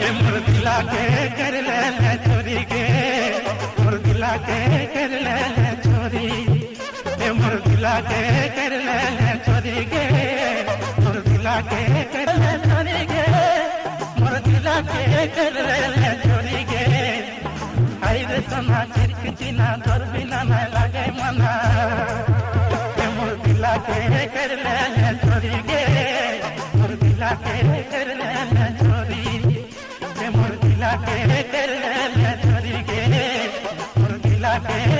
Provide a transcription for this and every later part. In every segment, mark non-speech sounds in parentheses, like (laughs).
के मुर्दिला के कर ले ले चोरी के मोर दिला के कर ले ले चोरी ए मोर दिला के कर ले ले चोरी के मोर दिला के कर ले चोरी के। मोर दिला के कर ले ले चोरी के आई रे सोना चिरक चिना तोर बिना ना लागे मना। मोर (laughs)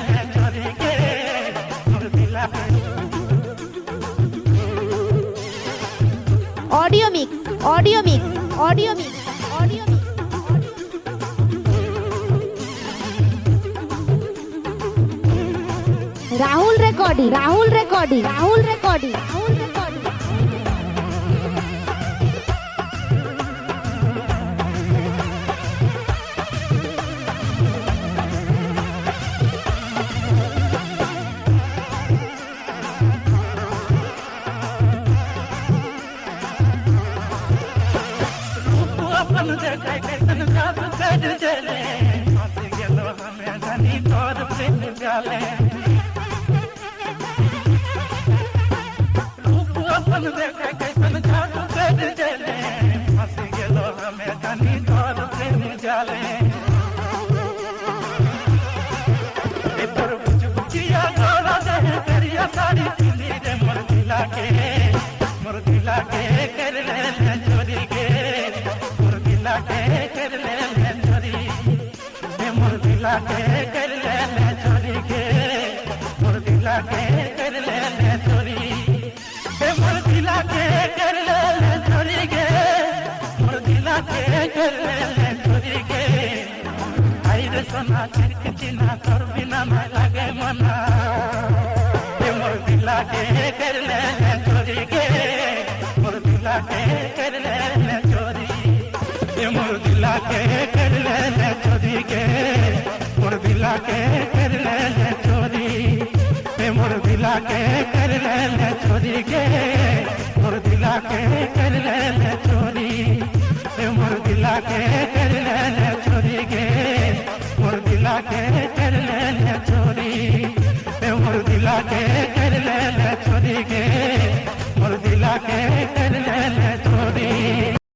audio mix audio mix audio mix audio mix. Rahul recording Rahul recording Rahul recording. अपन देखे कैसन जादू कर चले फंस गेलो हमें धनी तोर प्रेम जाले रूप अपन देखे दिला के कर ले ले चोरी के। मोर दिला के कर ले ले चोरी। ए, मोर दिला के कर ले ले चोरी के। मोर दिला के कर ले ले चोरी के। आई रे सोना चिरक चिना, तोर बिना ना लागे मना। ए, मोर दिला के कर ले ले चोरी के। मोर दिला के कर ले ले चोरी। ए, मोर दिला के के मोर दिला के कर ले चोरी। हे मोर दिला के कर ले चोरी के मोर दिला के कर ले चोरी। हे मोर दिला के कर ले चोरी के मोर दिला के कर ले चोरी। हे मोर दिला के कर ले चोरी के मोर दिला के